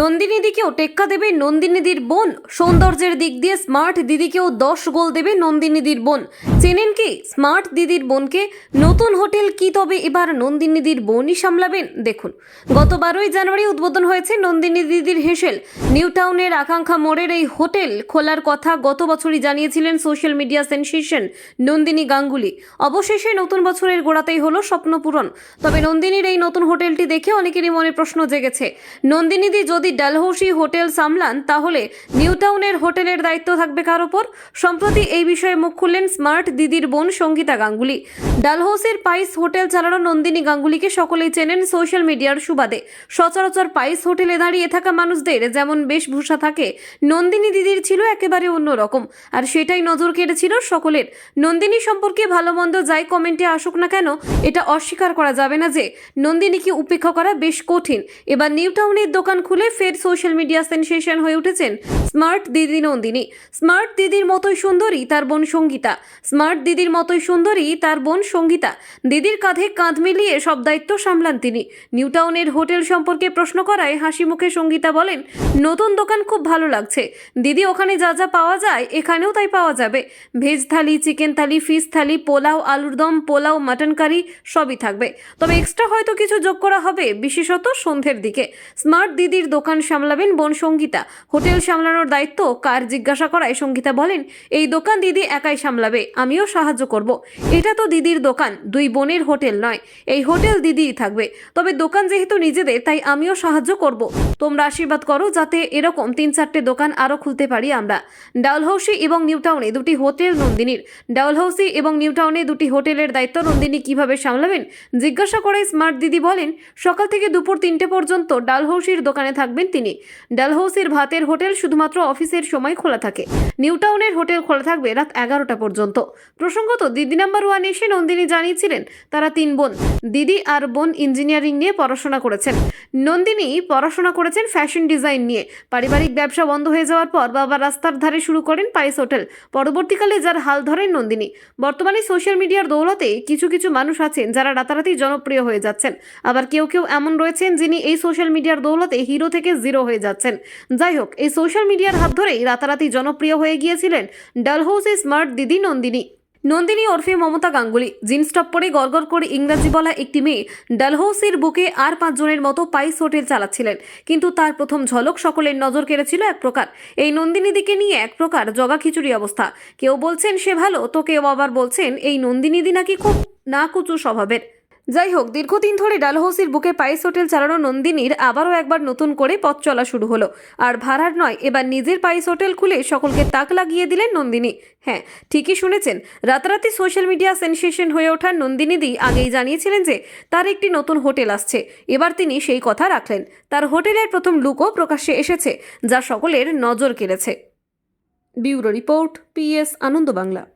নন্দিনী দিকেও টেক্কা দেবে নন্দিনীদির বোন। সৌন্দর্যের দিক দিয়ে স্মার্ট দিদিকেও দশ গোল দেবে নন্দিনীদির বোন। চেনেন কি, স্মার্ট দিদির বোনকে নতুন হোটেল কি তবে এবার নন্দিনীদির বোনই সামলাবেন? দেখুন। গত বারোই জানুয়ারি উদ্বোধন হয়েছে নন্দিনী দিদির হেসেল। নিউ টাউনের আকাঙ্ক্ষা মোড়ের এই হোটেল খোলার কথা গত বছরই জানিয়েছিলেন social media sensation Nandini Ganguly. অবশেষে নতুন বছরের গোড়াতেই হলো স্বপ্ন পূরণ। তবে নন্দিনীর এই নতুন হোটেলটি দেখে অনেকেরই মনে প্রশ্ন জেগেছে। নন্দিনীদি যদি ডালহৌসি হোটেল সামলান, তাহলে নিউ টাউনের হোটেলের দায়িত্ব থাকবে কার ওপর সম্প্রতি এই বিষয়ে মুখ খুললেন স্মার্ট দিদির বোন সঙ্গীতা গাঙ্গুলি। ডালহৌসির পাইস হোটেল চালানো নন্দিনী গাঙ্গুলিকে সকলেই চেনেন সোশ্যাল মিডিয়ার সুবাদে। সচরাচর পাইস হোটেলে দাঁড়িয়ে থাকা মানুষদের যেমন বেশভূষা থাকে, নন্দিনী দিদির ছিল একেবারে অন্যরকম আর সেটাই নজর কেড়েছিল সকলের। নন্দিনী সম্পর্কে ভালো মন্দ যাই কমেন্টে আসুক না কেন, এটা অস্বীকার করা যাবে না যে নন্দিনীকে উপেক্ষা করা বেশ কঠিন। এবার নিউ টাউনের দোকান খুলে ফের সোশ্যাল মিডিয়া সেন্সেশন হয়ে উঠেছেন স্মার্ট দিদি নন্দিনী। স্মার্ট দিদির মতোই সুন্দরী তার বোন সঙ্গীতা। স্মার্ট দিদির মতোই সুন্দরী তার বোন সঙ্গীতা। দিদির কাঁধে কাঁধ মিলিয়ে সব দায়িত্ব সামলান তিনি। নিউ টাউনের হোটেল সম্পর্কে প্রশ্ন করায় হাসি মুখে সঙ্গীতা বলেন, নতুন দোকান খুব ভালো লাগছে। দিদি ওখানে যা যা পাওয়া যায়, এখানেও তাই পাওয়া যাবে। Veg thali, chicken thali, fish thali, pulao, আলুর দম, পোলাও, মাটন কারি সবই থাকবে। তবে এক্সট্রা হয়তো কিছু যোগ করা হবে, বিশেষত সন্ধ্যের দিকে। স্মার্ট দিদির দোকান সামলাবেন বোন সঙ্গীতা। হোটেল সামলানোর দায়িত্ব কার? জিজ্ঞাসা করায় সঙ্গীতা বলেন, এই দোকান দিদি একাই সামলাবে, আমিও সাহায্য করব। এটা তো দিদির দোকান, দুই বোনের হোটেল নয়, এই হোটেল দিদিই থাকবে। তবে দোকান যেহেতু নিজেদের, তাই আমিও সাহায্য করব। তোমরা আশীর্বাদ করো যাতে এরকম তিন চারটে দোকান আরও খুলতে পারি আমরা। ডালহৌসি এবং নিউ টাউনে দুটি হোটেল নন্দিনীর। ডালহৌসি এবং নিউ টাউনে দুটি হোটেলের দায়িত্ব নন্দিনী কীভাবে সামলাবেন? জিজ্ঞাসা করে স্মার্ট দিদি বলেন, সকাল থেকে দুপুর তিনটে পর্যন্ত ডালহৌসির দোকানে থাকবেন তিনি। ডালহৌসির ভাতের হোটেল শুধুমাত্র অফিসের সময় খোলা থাকে। নিউ টাউনের হোটেল খোলা থাকবে রাত এগারোটা পর্যন্ত। প্রসঙ্গত, দিদি নাম্বার ওয়ান এসে নন্দিনী জানিয়েছিলেন, তারা তিন বোন, দিদি আর বোন ইঞ্জিনিয়ারিং নিয়ে পড়াশোনা করেছেন। নন্দিনী পড়াশোনা করেছেন ফ্যাশন ডিজাইন নিয়ে। পারিবারিক ব্যবসা বন্ধ হয়ে যাওয়ার পর বাবা রাস্তার ধারে শুরু করেন পাইস হোটেল। পরবর্তীকালে যার হাল ধরেন নন্দিনী। বর্তমানে সোশ্যাল মিডিয়ার দৌলতে কিছু কিছু মানুষ আছেন যারা রাতারাতি জনপ্রিয় হয়ে যাচ্ছেন। আবার কেউ কেউ এমন রয়েছেন যিনি এই সোশ্যাল মিডিয়ার দৌলতে হিরো থেকে জিরো হয়ে যাচ্ছেন। যাই হোক, এই সোশ্যাল মিডিয়ার হাত ধরেই রাতারাতি জনপ্রিয় হয়ে গিয়েছিলেন ডালহৌসে স্মার্ট দিদি নন্দিনী। নন্দিনী ওরফে মমতা গাঙ্গুলি জিন্স টপ পরে গড়গড় করে ইংরাজি বলা একটি মেয়ে ডালহৌসির বুকে আর পাঁচজনের মতো পাইস হোটেল চালাচ্ছিলেন। কিন্তু তার প্রথম ঝলক সকলের নজর কেড়েছিল এক প্রকার। এই নন্দিনীদিকে নিয়ে এক প্রকার জগা খিচুড়ি অবস্থা। কেউ বলছেন, সে ভালো। তো কেউ আবার বলছেন, এই নন্দিনীদি নাকি খুব না কুচু স্বভাবের। যাই হোক, দীর্ঘদিন ধরে ডালহৌসির বুকে পাইস হোটেল চালানো নন্দিনীর আবারও একবার নতুন করে পথ চলা শুরু হলো। আর ভাড়ার নয়, এবার নিজের পাইস হোটেল খুলে সকলকে তাক লাগিয়ে দিলেন নন্দিনী। হ্যাঁ ঠিকই শুনেছেন, রাতারাতি সোশ্যাল মিডিয়া সেনসেশন হয়ে ওঠা নন্দিনীদি আগেই জানিয়েছিলেন যে তার একটি নতুন হোটেল আসছে। এবার তিনি সেই কথা রাখলেন। তার হোটেলের প্রথম লুকও প্রকাশ্যে এসেছে, যা সকলের নজর কেড়েছে। Bureau report PS Ananda Bangla.